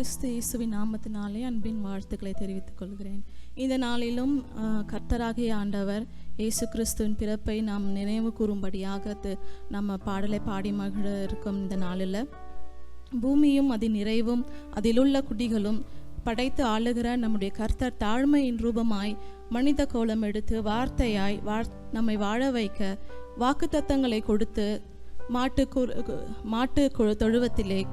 கிறிஸ்து இயேசுவின் நாமத்தினாலே அன்பின் வாழ்த்துக்களை தெரிவித்துக் கொள்கிறேன். இந்த நாளிலும் கர்த்தராகிய ஆண்டவர் இயேசு கிறிஸ்துவின் பிறப்பை நாம் நினைவு கூறும்படியாக நம்ம பாடலை பாடி மகிழ இருக்கும் இந்த நாளில் பூமியும் அதன் நிறைவும் அதிலுள்ள குடிகளும் படைத்து ஆளுகிற நம்முடைய கர்த்தர் தாழ்மையின் ரூபமாய் மனித கோலம் எடுத்து வார்த்தையாய் வார் நம்மை வாழ வைக்க வாக்குத்தத்தங்களை கொடுத்து மாட்டு மாட்டு தொழுவத்திலே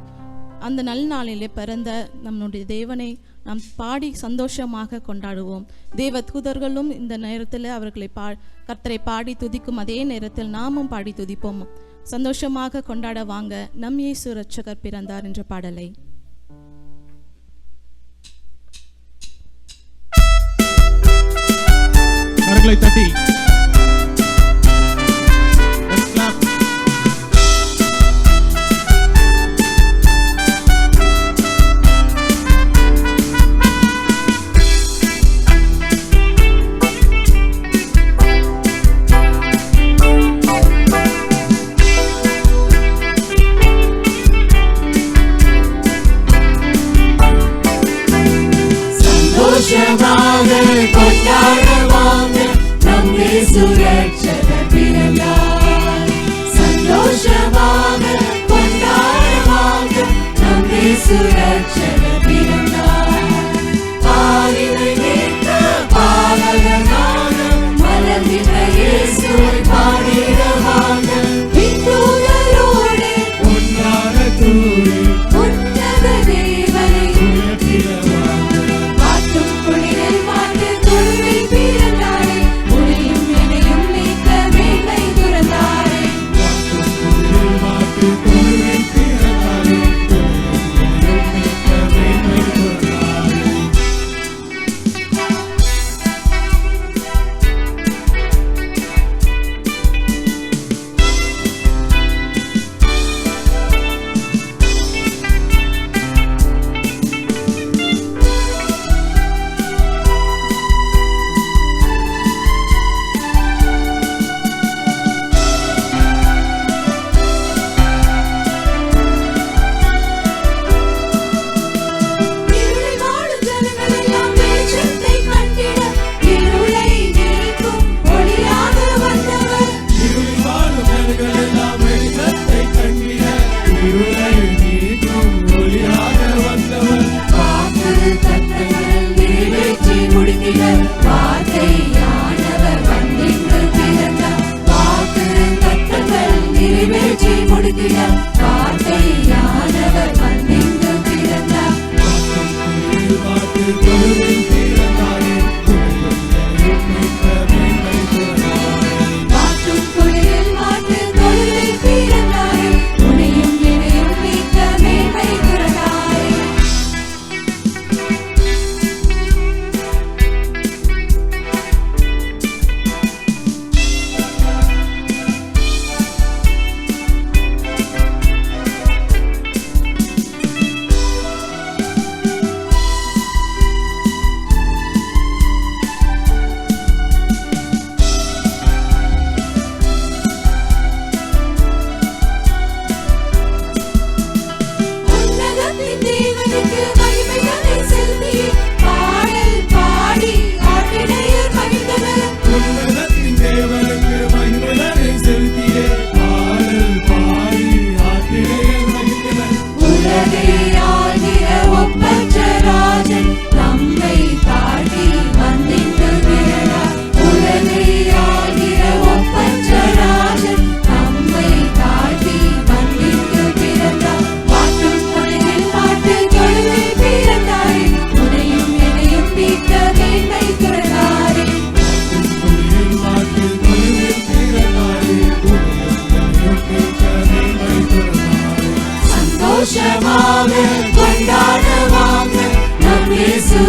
அந்த நல் நாளிலே பிறந்த நம்முடைய தேவனை நாம் பாடி சந்தோஷமாக கொண்டாடுவோம். தேவ தூதர்களும் இந்த நேரத்தில் அவர்களை பா கர்த்தரை பாடி துதிக்கும் அதே நேரத்தில் நாமும் பாடி துதிப்போம். சந்தோஷமாக கொண்டாட வாங்க. நம் இயேசு ரட்சகர் பிறந்தார் என்ற பாடலை. கரங்களை தட்டி. நம் இயேசு ரட்சகர் பிறந்தார் சந்தோஷமாக கொண்டாடுவாங்க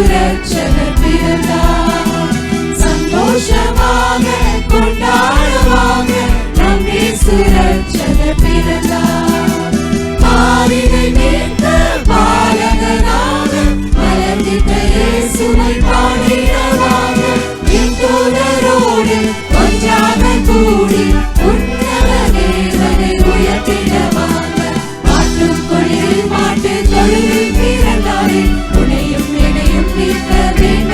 ரட்சகர் பிறந்தார் சந்தோஷமாக கொண்டாடுவாங்க நம் இயேசு ரட்சகர்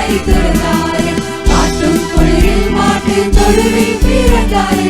பாடி தொடர்ந்தாரே ஆட்டும் பொழுதில் மாட்டு தொழுவில் பிறந்தாரே